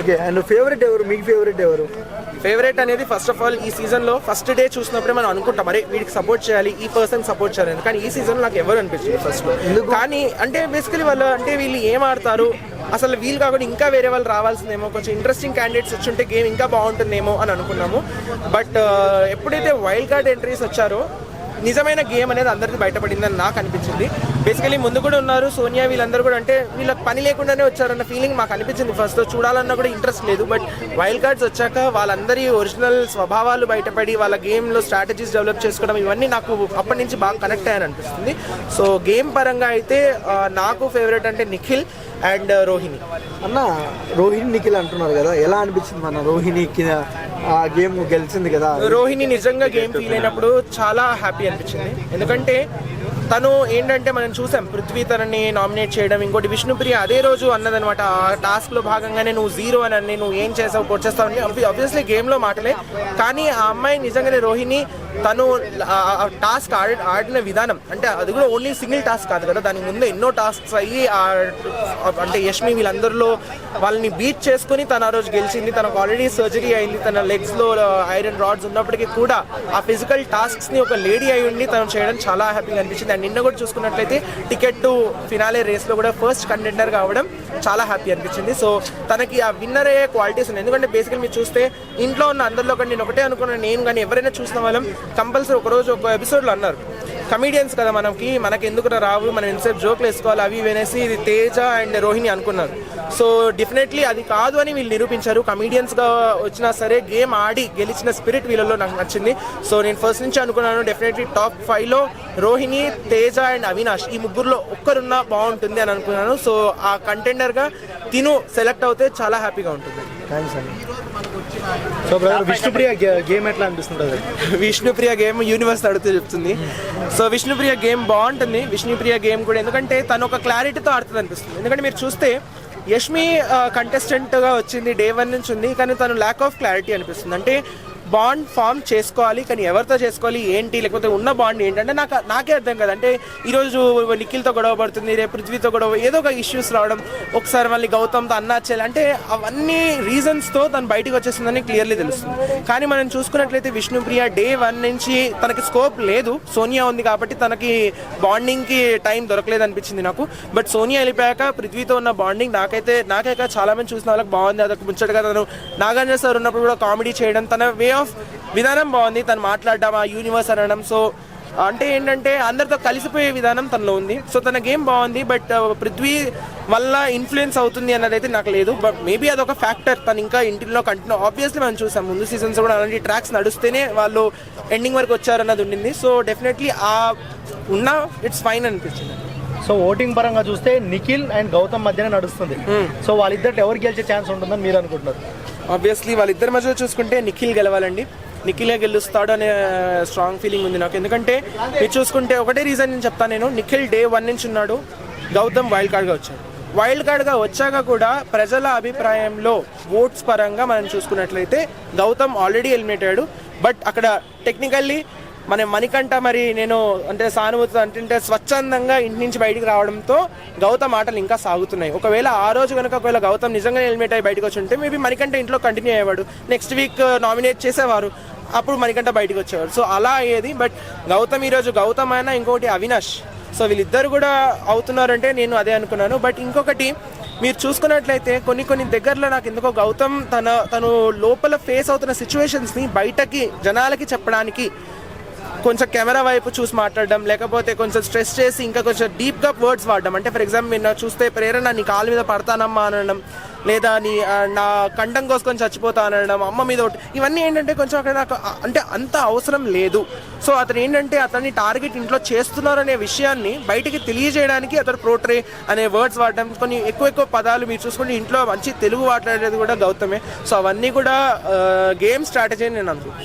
Okay and favourite ఎవరు? మీకు favourite ఎవరు? ఫేవరెట్ అనేది ఫస్ట్ ఆఫ్ ఆల్ ఈ సీజన్లో ఫస్ట్ డే చూసినప్పుడే మనం అనుకుంటాం అరే వీడికి సపోర్ట్ చేయాలి ఈ పర్సన్ సపోర్ట్ చేయాలి. కానీ ఈ సీజన్ నాకు ఎవరు అనిపించింది ఫస్ట్? కానీ అంటే బేసికలీ వాళ్ళు అంటే వీళ్ళు ఏం ఆడతారు? అసలు వీళ్ళు కాకుండా ఇంకా వేరే వాళ్ళు రావాల్సిందేమో కొంచెం ఇంట్రెస్టింగ్ క్యాండిడేట్స్ వచ్చుంటే గేమ్ ఇంకా బాగుంటుందేమో అని అనుకున్నాము. బట్ ఎప్పుడైతే వైల్డ్ కార్డ్ ఎంట్రీస్ వచ్చారో నిజమైన గేమ్ అనేది అందరికీ బయటపడిందని నాకు అనిపించింది. బేసికలీ ముందు కూడా ఉన్నారు సోనియా వీళ్ళందరూ కూడా అంటే వీళ్ళకి పని లేకుండానే వచ్చారన్న ఫీలింగ్ మాకు అనిపించింది ఫస్ట్ చూడాలన్నా కూడా ఇంట్రెస్ట్ లేదు బట్ వైల్డ్ కార్డ్స్ వచ్చాక వాళ్ళందరి ఒరిజినల్ స్వభావాలు బయటపడి వాళ్ళ గేమ్లో స్ట్రాటజీస్ డెవలప్ చేసుకోవడం ఇవన్నీ నాకు అప్పటి నుంచి బాగా కనెక్ట్ అయ్యాను అనిపిస్తుంది. సో గేమ్ పరంగా అయితే నాకు ఫేవరెట్ అంటే నిఖిల్. అండ్ రోహిణి. అన్న రోహిణి నిఖిల్ అంటున్నారు కదా ఎలా అనిపించింది మన రోహిణికి ఆ గేమ్ గెలిచింది కదా? రోహిణి నిజంగా గేమ్ ఫీల్ అయినప్పుడు చాలా హ్యాపీ అనిపించింది. ఎందుకంటే తను ఏంటంటే మనం చూసాం. పృథ్వీ తనని నామినేట్ చేయడం ఇంకోటి విష్ణుప్రియ అదే రోజు అన్నదనమాట. ఆ టాస్క్లో భాగంగానే నువ్వు జీరో అని అన్ని నువ్వు ఏం చేసావు కొట్టేస్తావు అని ఆబ్వియస్లీ గేమ్లో మాటలే. కానీ ఆ అమ్మాయి నిజంగానే రోహిణి తను టాస్క్ ఆడి ఆడిన విధానం అంటే అది కూడా ఓన్లీ సింగిల్ టాస్క్ కాదు కదా. దానికి ముందు ఎన్నో టాస్క్స్ అయ్యి అంటే యష్మి వీళ్ళందరిలో వాళ్ళని బీట్ చేసుకుని తను ఆ రోజు గెలిచింది. తనకు ఆల్రెడీ సర్జరీ అయింది. తన లెగ్స్లో ఐరన్ రాడ్స్ ఉన్నప్పటికీ కూడా ఆ ఫిజికల్ టాస్క్స్ని ఒక లేడీ అయి ఉండి తను చేయడం చాలా హ్యాపీగా అనిపించింది. అండ్ నిన్న కూడా చూసుకున్నట్లయితే టికెట్ టు ఫినాలే రేస్లో కూడా ఫస్ట్ కంటెండర్ కావడం చాలా హ్యాపీ అనిపించింది. సో తనకి ఆ విన్నర్ అయ్యే క్వాలిటీస్ ఉన్నాయి. ఎందుకంటే బేసికల్ మీరు చూస్తే ఇంట్లో ఉన్న అందరిలో కానీ నేను ఒకటే అనుకున్నాను. నేను కానీ ఎవరైనా చూసిన వాళ్ళం కంపల్సరీ ఒక రోజు ఒక ఎపిసోడ్లో అన్నారు. కమీడియన్స్ కదా మనకి మనకి ఎందుకు రావు మనం ఎంతసేపు జోక్లు వేసుకోవాలి అవి వినేసి ఇది తేజ అండ్ రోహిణి అనుకున్నారు. సో డెఫినెట్లీ అది కాదు అని వీళ్ళు నిరూపించారు. కమీడియన్స్గా వచ్చినా సరే గేమ్ ఆడి గెలిచిన స్పిరిట్ వీళ్ళలో నాకు నచ్చింది. సో నేను ఫస్ట్ నుంచి అనుకున్నాను డెఫినెట్లీ టాప్ ఫైవ్లో రోహిణి తేజ అండ్ అవినాష్ ఈ ముగ్గురులో ఒక్కరున్నా బాగుంటుంది అని అనుకున్నాను. సో ఆ కంటెండర్గా తిను సెలెక్ట్ అవుతే చాలా హ్యాపీగా ఉంటుంది. థ్యాంక్స్ అండి. సో బ్రదర్ విష్ణుప్రియ గేమ్ ఎట్లా అనిపిస్తుంటుంది విష్ణుప్రియ గేమ్ యూనివర్స్ అడుగుతూ చెప్తుంది. సో విష్ణుప్రియ గేమ్ బాగుంటుంది. విష్ణుప్రియ గేమ్ కూడా ఎందుకంటే తను ఒక క్లారిటీతో ఆడుతుంది అనిపిస్తుంది. ఎందుకంటే మీరు చూస్తే యష్మి కంటెస్టెంట్గా వచ్చింది డే వన్ నుంచి ఉంది. కానీ తను ల్యాక్ ఆఫ్ క్లారిటీ అనిపిస్తుంది. అంటే బాండ్ ఫామ్ చేసుకోవాలి కానీ ఎవరితో చేసుకోవాలి ఏంటి లేకపోతే ఉన్న బాండ్ ఏంటంటే నాకు నాకే అర్థం కదా. అంటే ఈరోజు నిఖిల్తో గొడవ పడుతుంది రేపు పృథ్వీతో గొడవ ఏదో ఒక ఇష్యూస్ రావడం ఒకసారి మళ్ళీ గౌతమ్తో అన్న అన్నాచేయాలి అంటే అవన్నీ రీజన్స్తో తను బయటకు వచ్చేసిందని క్లియర్లీ తెలుస్తుంది. కానీ మనం చూసుకున్నట్లయితే విష్ణుప్రియ డే వన్ నుంచి తనకి స్కోప్ లేదు. సోనియా ఉంది కాబట్టి తనకి బాండింగ్కి టైం దొరకలేదు అనిపించింది నాకు. బట్ సోనియా వెళ్ళిపోయాక పృథ్వీతో ఉన్న బాండింగ్ నాకైతే నాకైతే చాలా మంది చూసిన వాళ్ళకి బాగుంది. అదొక ముచ్చటగా తను నాగార్జున సార్ ఉన్నప్పుడు కూడా కామెడీ చేయడం తన వే ఆఫ్ విధానం బాగుంది. తను మాట్లాడడం ఆ యూనివర్స్ అనడం. సో అంటే ఏంటంటే అందరితో కలిసిపోయే విధానం తనలో ఉంది. సో తన గేమ్ బాగుంది బట్ పృథ్వీ వల్ల ఇన్ఫ్లుయెన్స్ అవుతుంది అన్నది అయితే నాకు లేదు. బట్ మేబీ అదొక ఫ్యాక్టర్ తను ఇంకా ఇంటిలో కంటిన్యూ ఆబ్వియస్లీ మనం చూసాం. ముందు సీజన్స్ కూడా అలాంటి ట్రాక్స్ నడుస్తేనే వాళ్ళు ఎండింగ్ వరకు వచ్చారన్నది ఉండింది. సో డెఫినెట్లీ ఆ ఉన్న ఇట్స్ ఫైన్ అనిపించింది. సో ఓటింగ్ పరంగా చూస్తే నిఖిల్ అండ్ గౌతమ్ మధ్యనే నడుస్తుంది. సో వాళ్ళిద్దరు ఎవరు గెలిచే ఛాన్స్ ఉంటుందని మీరు అనుకుంటున్నారు? ఆబ్వియస్లీ వాళ్ళిద్దరి మధ్య చూసుకుంటే నిఖిల్ గెలవాలండి. నిఖిలే గెలుస్తాడు అనే స్ట్రాంగ్ ఫీలింగ్ ఉంది నాకు. ఎందుకంటే మీరు చూసుకుంటే ఒకటే రీజన్ నేను చెప్తాను నేను. నిఖిల్ డే వన్ నుంచి ఉన్నాడు. గౌతమ్ వైల్డ్ కార్డ్గా వచ్చాడు. వైల్డ్ కార్డ్గా వచ్చాక కూడా ప్రజల అభిప్రాయంలో ఓట్స్ పరంగా మనం చూసుకున్నట్లయితే గౌతమ్ ఆల్రెడీ ఎలిమినేట్ అయ్యాడు బట్ అక్కడ టెక్నికల్లీ మన మణికంఠ మరి నేను అంటే సానుభూతి అంటే స్వచ్ఛందంగా ఇంటి నుంచి బయటికి రావడంతో గౌతమ్ ఆటలు ఇంకా సాగుతున్నాయి. ఒకవేళ ఆ రోజు కనుక ఒకవేళ గౌతమ్ నిజంగా హెల్మెట్ అయ్యి బయటకు వచ్చి ఉంటే మేబీ మణికంఠ ఇంట్లో కంటిన్యూ అయ్యేవాడు. నెక్స్ట్ వీక్ నామినేట్ చేసేవారు. అప్పుడు మణికంఠ బయటకు వచ్చేవాడు. సో అలా అయ్యేది. బట్ గౌతమ్ ఈరోజు గౌతమ్ అయినా ఇంకొకటి అవినాష్. సో వీళ్ళిద్దరు కూడా అవుతున్నారంటే నేను అదే అనుకున్నాను. బట్ ఇంకొకటి మీరు చూసుకున్నట్లయితే కొన్ని కొన్ని దగ్గరలో నాకు ఎందుకో గౌతమ్ తన తను లోపల ఫేస్ అవుతున్న సిచ్యువేషన్స్ని బయటకి జనాలకి చెప్పడానికి కొంచెం కెమెరా వైపు చూసి మాట్లాడడం లేకపోతే కొంచెం స్ట్రెస్ చేసి ఇంకా కొంచెం డీప్గా వర్డ్స్ వాడడం. అంటే ఫర్ ఎగ్జాంపుల్ మీరు చూస్తే ప్రేరణ నీ కాలు మీద పడతానమ్మా అనడం లేదా నీ నా కంఠం కోసుకొని చచ్చిపోతా అనడం అమ్మ మీద ఒకటి ఇవన్నీ ఏంటంటే కొంచెం అక్కడ నాకు అంటే అంత అవసరం లేదు. సో అతను ఏంటంటే అతన్ని టార్గెట్ ఇంట్లో చేస్తున్నారనే విషయాన్ని బయటికి తెలియజేయడానికి అతను ప్రోట్రే అనే వర్డ్స్ వాడడం కొన్ని ఎక్కువ ఎక్కువ పదాలు మీరు చూసుకుంటే ఇంట్లో మంచి తెలుగు మాట్లాడేది కూడా గౌతమే. సో అవన్నీ కూడా గేమ్ స్ట్రాటజీ నేను అనుకుంటున్నాను.